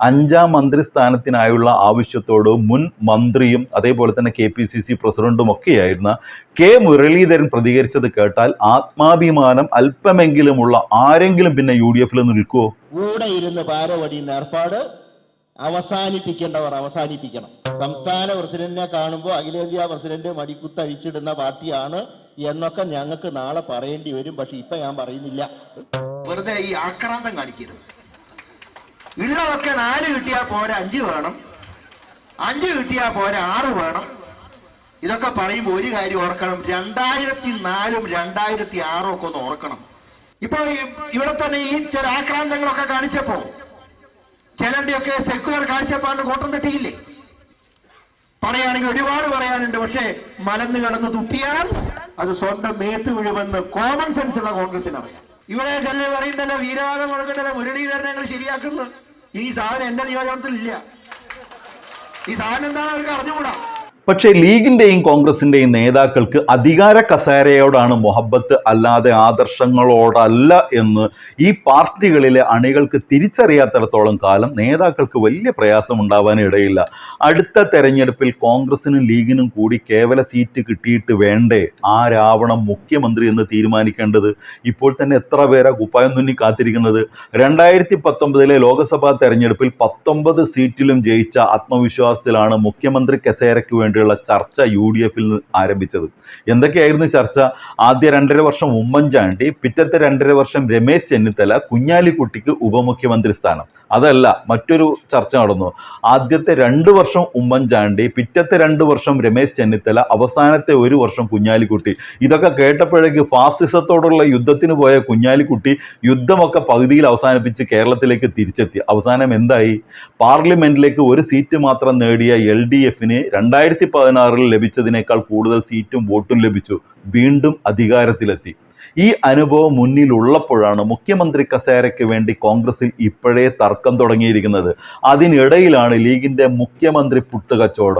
അഞ്ചാം മന്ത്രി സ്ഥാനത്തിനായുള്ള ആവശ്യത്തോട് മുൻ മന്ത്രിയും അതേപോലെ തന്നെ കെ പി സി സി പ്രസിഡന്റും ഒക്കെയായിരുന്ന കെ മുരളീധരൻ പ്രതികരിച്ചത് കേട്ടാൽ ആത്മാഭിമാനം അല്പമെങ്കിലും ഉള്ള ആരെങ്കിലും പിന്നെ യു ഡി എഫിൽ നിൽക്കുമോ കൂടെ ഇരുന്ന് പാരവടിയുന്ന ഏർപ്പാട് അവസാനിപ്പിക്കേണ്ടവർ അവസാനിപ്പിക്കണം. സംസ്ഥാന പ്രസിഡന്റിനെ കാണുമ്പോൾ അഖിലേന്ത്യാ പ്രസിഡന്റ് മടിക്കുത്തഴിച്ചിടുന്ന പാർട്ടിയാണ് എന്നൊക്കെ ഞങ്ങൾക്ക് നാളെ പറയേണ്ടി വരും. പക്ഷെ ഇപ്പൊ ഞാൻ പറയുന്നില്ല. വെറുതെ ഈ ആക്രാന്തം കാണിക്കരുത്. ഉള്ളതൊക്കെ നാല് കിട്ടിയാൽ പോരാ അഞ്ച് വേണം. അഞ്ച് കിട്ടിയാൽ പോരാ ആറ് വേണം. ഇതൊക്കെ പറയുമ്പോൾ ഒരു കാര്യം ഓർക്കണം. രണ്ടായിരത്തി നാലും രണ്ടായിരത്തി ആറും ഒക്കെ ഒന്ന് ഓർക്കണം. ഇപ്പൊ ഇവിടെ തന്നെ ഈ ചില ആക്രാന്തങ്ങളൊക്കെ കാണിച്ചപ്പോ ചിലന്റെയൊക്കെ സെക്കുലർ കാഴ്ചപ്പാടിന് കോട്ടം തട്ടിയില്ലേ? പറയുകയാണെങ്കിൽ ഒരുപാട് പറയാനുണ്ട്. പക്ഷേ മലന്ന് കിടന്ന് തുപ്പിയാൽ അത് സ്വന്തം മേത്ത് വീഴുമെന്ന് കോമൺ സെൻസ് ഉള്ള കോൺഗ്രസിന് അറിയാം ഇവിടെ ചിലർ പറയുന്നല്ലോ വീരവാദം കൊടുക്കണ്ടല്ലോ മുരളീധരനെ ശരിയാക്കുന്നു. ഈ സാധനം എന്റെ നിയോജനത്തിൽ ഇല്ല ഈ സാധനം എന്താണ് അവർക്ക് അറിഞ്ഞുകൂടാ. പക്ഷേ ലീഗിന്റെയും കോൺഗ്രസിന്റെയും നേതാക്കൾക്ക് അധികാര കസേരയോടാണ് മൊഹബത്ത് അല്ലാതെ ആദർശങ്ങളോടല്ല എന്ന് ഈ പാർട്ടികളിലെ അണികൾക്ക് തിരിച്ചറിയാത്തിടത്തോളം കാലം നേതാക്കൾക്ക് വലിയ പ്രയാസം ഉണ്ടാവാൻ ഇടയില്ല. അടുത്ത തെരഞ്ഞെടുപ്പിൽ കോൺഗ്രസിനും ലീഗിനും കൂടി കേവല സീറ്റ് കിട്ടിയിട്ട് വേണ്ടേ? ആരാവണം മുഖ്യമന്ത്രി എന്ന് തീരുമാനിക്കേണ്ടത്? ഇപ്പോൾ തന്നെ എത്ര പേരാ കുപ്പായം തുന്നി കാത്തിരിക്കുന്നത്? രണ്ടായിരത്തി പത്തൊമ്പതിലെ ലോക്സഭാ തെരഞ്ഞെടുപ്പിൽ പത്തൊമ്പത് സീറ്റിലും ജയിച്ച ആത്മവിശ്വാസത്തിലാണ് മുഖ്യമന്ത്രി കസേരയ്ക്ക് വേണ്ടിയുള്ള ചർച്ച യു ഡി എഫിൽ നിന്ന് ആരംഭിച്ചത്. എന്തൊക്കെയായിരുന്നു ചർച്ച? ആദ്യ രണ്ടര വർഷം ഉമ്മൻചാണ്ടി പിറ്റത്തെ രണ്ടര വർഷം രമേശ് ചെന്നിത്തല കുഞ്ഞാലിക്കുട്ടിക്ക് ഉപമുഖ്യമന്ത്രി സ്ഥാനം. അതല്ല മറ്റൊരു ചർച്ച നടന്നു. ആദ്യത്തെ രണ്ട് വർഷം ഉമ്മൻചാണ്ടി പിറ്റത്തെ രണ്ട് വർഷം രമേശ് ചെന്നിത്തല അവസാനത്തെ ഒരു വർഷം കുഞ്ഞാലിക്കുട്ടി. ഇതൊക്കെ കേട്ടപ്പോഴേക്ക് ഫാസിസത്തോടുള്ള യുദ്ധത്തിന് പോയ കുഞ്ഞാലിക്കുട്ടി യുദ്ധമൊക്കെ പകുതിയിൽ അവസാനിപ്പിച്ച് കേരളത്തിലേക്ക് തിരിച്ചെത്തി. അവസാനം എന്തായി? പാർലമെന്റിലേക്ക് ഒരു സീറ്റ് മാത്രം നേടിയ എൽ ഡി എഫിന് രണ്ടായിരത്തി പതിനാറിൽ ലഭിച്ചതിനേക്കാൾ കൂടുതൽ സീറ്റും വോട്ടും ലഭിച്ചു. വീണ്ടും അധികാരത്തിലെത്തി. ഈ അനുഭവം മുന്നിലുള്ളപ്പോഴാണ് മുഖ്യമന്ത്രി കസേരയ്ക്ക് വേണ്ടി കോൺഗ്രസിൽ ഇപ്പോഴേ തർക്കം തുടങ്ങിയിരിക്കുന്നത്. അതിനിടയിലാണ് ലീഗിന്റെ മുഖ്യമന്ത്രി പുട്ടുകച്ചവടം.